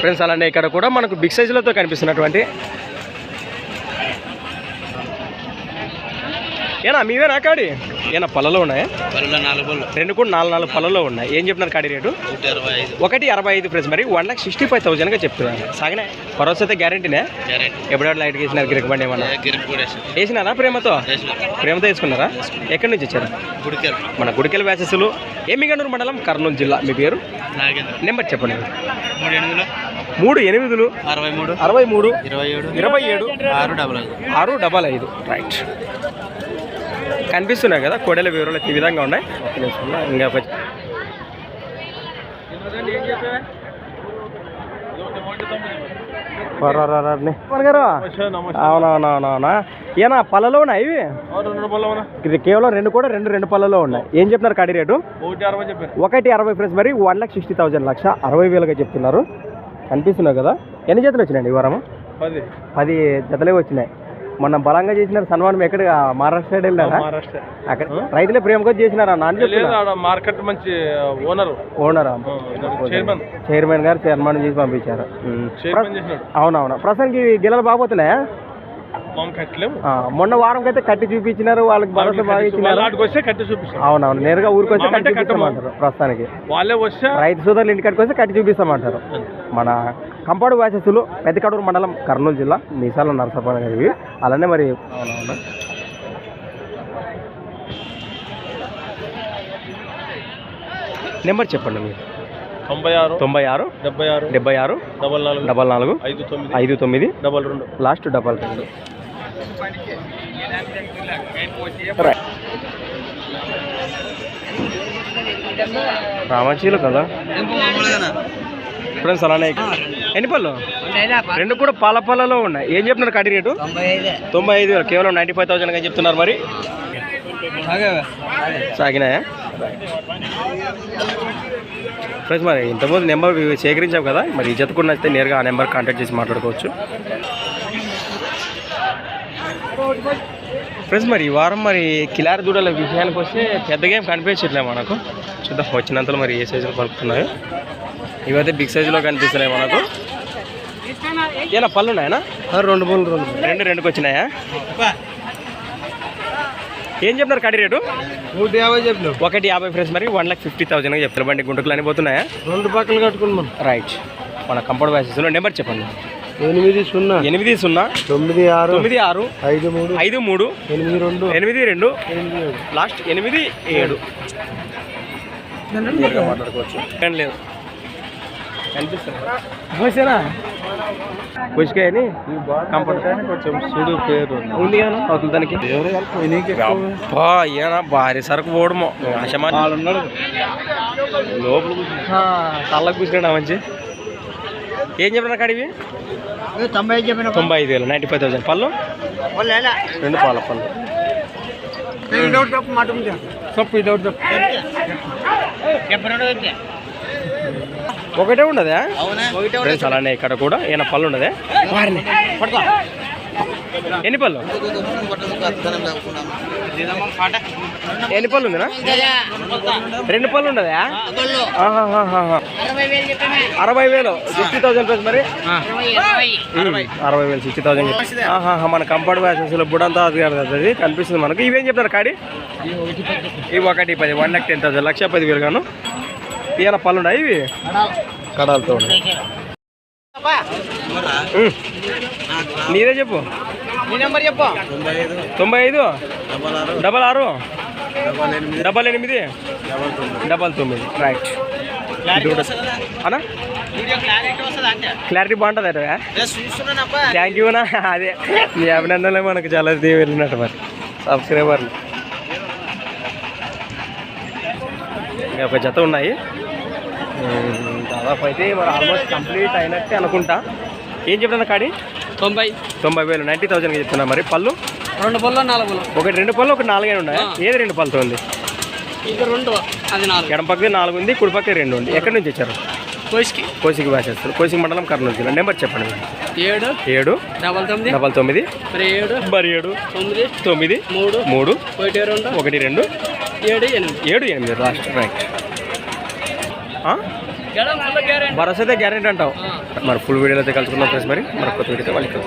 Friends అలానే ఇక్కడ కూడా మనకు బిగ్ సైజులతో కనిపిస్తున్నటువంటి ఏనా మీవేనా కాడి? ఏనా పళ్ళలో ఉన్నాయా? రెండు కూడా నాలుగు నాలుగు పళ్ళలో ఉన్నాయి. ఏం చెప్తున్నారు కాడి రేటు? ఒకటి అరవై ఐదు. ఫ్రెండ్స్ మరి వన్ లాక్ సిక్స్టీ ఫైవ్ థౌసండ్గా చెప్తున్నారు. సాగనే భరోసా అయితే గ్యారంటీనే? గ్యారెంటీ. ఎప్పుడో లైట్ వేసినారు గిరికి బండి ఏమన్నా? వేసినారా ప్రేమతో? ప్రేమతో వేసుకున్నారా? ఎక్కడి నుంచి వచ్చారు? మన గుడికెల వ్యాసెస్లు ఎమ్మిగనూరు మండలం? కర్నూలు జిల్లా. మీ పేరు? నెంబర్ చెప్పండి. మూడు ఎనిమిదిలు. అరవై మూడు. అరవై మూడు. ఇరవై ఏడు. ఇరవై ఏడు. ఆరు డబల్ ఐదు. ఆరు డబల్ ఐదు. రైట్. కనిపిస్తున్నాయి కదా కోడెల వివరాలు ఈ విధంగా ఉన్నాయి. ఇంకా అవునవునవునవునా? ఏనా పళ్ళలో ఉన్నాయి ఇవి ఇది కేవలం రెండు కూడా రెండు రెండు పళ్ళలో ఉన్నాయి. ఏం చెప్తున్నారు కాడి రేటు? ఒకటి అరవై ఫ్రెండ్స్ మరి వన్ లాక్ సిక్స్టీ థౌసండ్ లక్ష అరవై వేలుగా చెప్తున్నారు. కనిపిస్తున్నావు కదా? ఎన్ని జతలు వచ్చినాయండి ఈ వారము? పది. పది జతలే వచ్చినాయి. మొన్న బలంగా చేసినారు సన్మానం ఎక్కడ? మహారాష్ట్ర సైడ్ వెళ్ళారా? మహారాష్ట్ర. అక్కడ రైతులే ప్రేమగా చేసినారా? నాన్న మార్కెట్ మంచి ఓనర్. ఓనరా? చైర్మన్. చైర్మన్ గారు చైర్మన్ చేసి పంపించారు. అవునవును. ప్రస్తుతానికి గిల్లలు ఆ, మొన్న వారం అయితే కట్టి చూపించినారు వాళ్ళకి భరోసా బాగా ఇచ్చినారు. ఆడికి వస్తే కట్టి చూపిస్తాం. అవునవును నేరుగా ఊరికి వస్తే కట్టి. చూపిస్తామంటారు ప్రస్తుతానికి. వాళ్ళే వస్తే రైతు సోదరులు ఇంటికాడికి వస్తే కట్టి చూపిస్తామంటారు. మన కంపాడు వాసస్సులు పెద్దకడూరు మండలం కర్నూలు జిల్లా మీసాల నరసపన గారివి. అలానే మరి అవునవును నెంబర్ చెప్పండి మీరు. తొంభై ఆరు తొంభై ఆరు డెబ్బై ఆరు డెబ్బై ఆరు డబల్ నాలుగు డబల్ నాలుగు ఐదు తొమ్మిది ఐదు తొమ్మిది. డబల్ రెండు. లాస్ట్ డబల్ రెండు. రామచీలు కదా? ఫ్రెండ్స్ అలానే ఎన్ని పళ్ళు? రెండు కూడా పాల పళ్ళలో ఉన్నాయి. ఏం చెప్తున్నారు కడి రేటు? తొంభై ఐదు వేలు. కేవలం నైంటీ ఫైవ్ థౌసండ్ అని చెప్తున్నారు మరి. సాగినాయా? ఫ్రెండ్స్ మరి ఇంతకుముందు నెంబర్ సేకరించాం కదా మరి ఈ జతకు నచ్చితే నేరుగా ఆ నెంబర్ కాంటాక్ట్ చేసి మాట్లాడుకోవచ్చు. ఫ్రెండ్స్ మరి ఈ వారం మరి కిలారి దూడల విషయానికి వస్తే పెద్దగా ఏం కనిపించట్లే మనకు. చూద్దాం వచ్చినంతలో మరి ఏ సైజులో పలుకుతున్నాయో. ఇవైతే బిగ్ సైజులో కనిపిస్తున్నాయి మనకు. ఏనా పళ్ళు ఉన్నాయనా? రెండు పళ్ళు రెండు రెండు రెండుకి వచ్చినాయా? ఏం చెప్తున్నారు కడి రేటు? నూట యాభై చెప్పినావు ఒకటి యాభై ఫ్రెండ్స్ మరి వన్ లాక్ ఫిఫ్టీ థౌసండ్ చెప్తారు బండి గుంటకులు అని పోతున్నాయా? రెండు పక్కలు కట్టుకున్నాం. రైట్ మన కంపౌండ్ వ్యాసెస్లో నెంబర్ చెప్పండి. ఎనిమిది సున్నా. ఎనిమిది సున్నా. తొమ్మిది ఆరు. తొమ్మిది ఆరు. ఐదు మూడు. ఐదు మూడు. ఎనిమిది రెండు. ఎనిమిది రెండు. లాస్ట్ ఎనిమిది ఏడు. మాట్లాడుకోవచ్చు. లేదు. కొంచెం సుడు పేరు ఉంది. దానికి. అబ్బా భారీ సరుకు పోవడము. లోపల తల్లకు కూర్చున్నాడు మంచి. ఏం చెప్పిన కాడివి తొంభై చెప్పిన తొంభై ఐదు వేలు నైంటీ ఫైవ్ థౌసండ్ పళ్ళు రెండు పాల పళ్ళు. చెప్పు ఇది ఒకటి ఒకటే ఉండదా అలానే ఇక్కడ కూడా ఏమైనా పళ్ళు ఉండదా వారిని. ఎన్ని పళ్ళు? ఎన్ని పళ్ళు ఉందినా? రెండు పళ్ళు ఉండదా. అరవై వేలు. సిక్స్టీ థౌసండ్ ప్లస్ మరి? అరవై వేలు సిక్స్టీ థౌసండ్ ఆహాహా మన కంఫర్ట్ వ్యాసెస్లో బుడంతా అది కనిపిస్తుంది మనకు. ఇవేం చెప్తారు కాడి? ఇవి ఒకటి పది వన్ లాక్ టెన్ థౌసండ్ లక్ష పది వేలు గాను. ఇవాళ పళ్ళు ఉన్నాయి ఇవి? కడాలతో ఉన్నాయి. నీదే చెప్పు. నీ నెంబర్ చెప్పు. తొంభై ఐదు. డబల్ ఆరు. డబల్ ఎనిమిది. డబల్ తొమ్మిది. రైట్ అనా? వీడియో క్లారిటీ వస్తుంది అంటే? క్లారిటీ బాగుంటుంది అట థ్యాంక్ యూ అన్నా. అదే మీ అభినందనలే మనకు చాలా దే వెళ్ళినట్టు మరి. సబ్స్క్రైబర్లు ఇంకా ఒక జత ఉన్నాయి. దాదాపు అయితే మరి ఆల్మోస్ట్ కంప్లీట్ అయినట్టే అనుకుంటా. ఏం చెప్తున్నా కాడి? తొంభై. తొంభై వేలు నైంటీ థౌసండ్ చెప్తున్నా మరి. పళ్ళు? రెండు పళ్ళు నాలుగు పళ్ళు. ఒకటి రెండు పళ్ళు ఒకటి నాలుగైనా ఉన్నాయి. ఏది రెండు పళ్ళతో ఉంది ఇది రెండు అది నాలుగు. ఎడం పక్కకి నాలుగు ఉంది కుడి పక్కకి రెండు ఉంది. ఎక్కడి నుంచి వచ్చారు? కోసికి. కోసికి వేసేస్తారు కోసికి మండలం కర్నూలు జిల్లా. నెంబర్ చెప్పండి. ఏడు ఏడు డబల్ తొమ్మిది. డబల్ తొమ్మిది. మరి ఏడు మరి ఏడు తొమ్మిది తొమ్మిది మూడు మూడు ఒకటి రెండు ఒకటి రెండు ఏడు ఎనిమిది. ఏడు ఎనిమిది. లాస్ట్ రైట్ గ్యారెంటీ భరోసా అయితే గ్యారెంటీ. అంటావు. మరి ఫుల్ వీడియోలో అయితే కలుసుకుందాం ఫ్రెండ్స్ మరి. మరి కొత్త వీడియోతో వాళ్ళకి